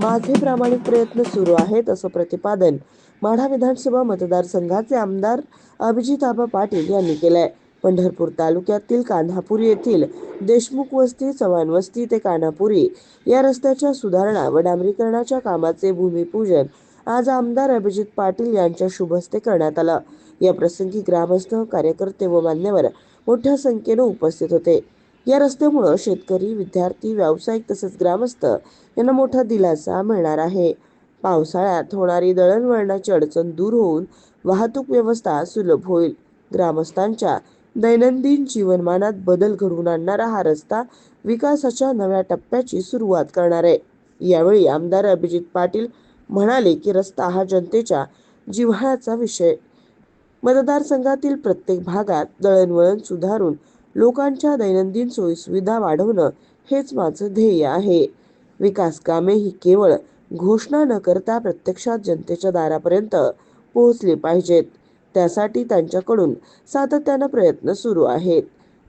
माझे प्रामाणिक प्रयत्न सुरू आहेत असं प्रतिपादन माढा विधानसभा मतदारसंघाचे आमदार अभिजित आबा पाटील यांनी केलंय. पंढरपूर तालुक्यातील कान्हापुरी येथील देशमुख वस्ती चव्हाण वस्ती ते कान्हापुरी या रस्त्याच्या सुधारणा व डांबरीकरणाच्या कामाचे भूमिपूजन आज आमदार अभिजित पाटील यांच्या शुभस्ते करण्यात आलं. या प्रसंगी ग्रामस्थ कार्यकर्ते व मान्यवर मोठ्या संख्येनं उपस्थित होते. या रस्त्यामुळं शेतकरी विद्यार्थी व्यावसायिक तसेच ग्रामस्थ यांना मोठा दिलासा मिळणार आहे. पावसाळ्यात होणारी दळणवळणाची अडचण दूर होऊन वाहतूक व्यवस्था सुलभ होईल. ग्रामस्थांच्या दैनंदिन जीवनमानात बदल घडवून आणणारा हा रस्ता विकासाच्या नव्या टप्प्याची सुरुवात करणार आहे. यावेळी आमदार अभिजित पाटील म्हणाले की रस्ता हा जनतेच्या जिव्हाळ्याचा विषय. मतदारसंघातील प्रत्येक भागात दळणवळण सुधारून लोकांच्या दैनंदिन सोयीसुविधा वाढवणं हेच माझं ध्येय आहे. विकास कामे ही केवळ घोषणा न करता प्रत्यक्षात जनतेच्या दारापर्यंत पोहोचली पाहिजेत. त्यासाठी त्यांच्याकडून सातत्यानं प्रयत्न सुरू आहेत.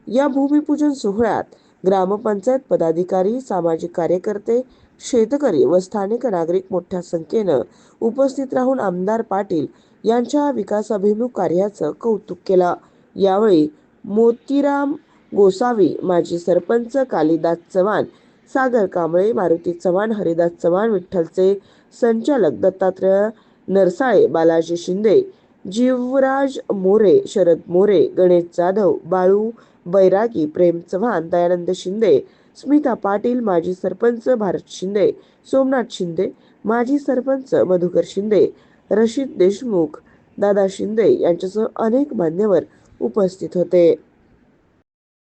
या भूमिपूजन सोहळ्यात ग्रामपंचायत पदाधिकारी सामाजिक कार्यकर्ते शेतकरी व स्थानिक नागरिक मोठ्या संख्येनं उपस्थित राहून आमदार पाटील यांच्या विकासाभिमुख कार्याचं कौतुक केलं. यावेळी मोतीराम गोसावी माजी सरपंच कालिदास चव्हाण सागर कांबळे मारुती चव्हाण हरिदास चव्हाण विठ्ठलचे संचालक दत्तात्रय नरसाळे बालाजी शिंदे जीवराज मोरे शरद मोरे गणेश जाधव बाळू बैरागी प्रेम चव्हाण दयानंद शिंदे स्मिता पाटील माजी सरपंच भारत शिंदे सोमनाथ शिंदे माजी सरपंच मधुकर शिंदे रशीद देशमुख दादा शिंदे यांच्यासह अनेक मान्यवर उपस्थित होते.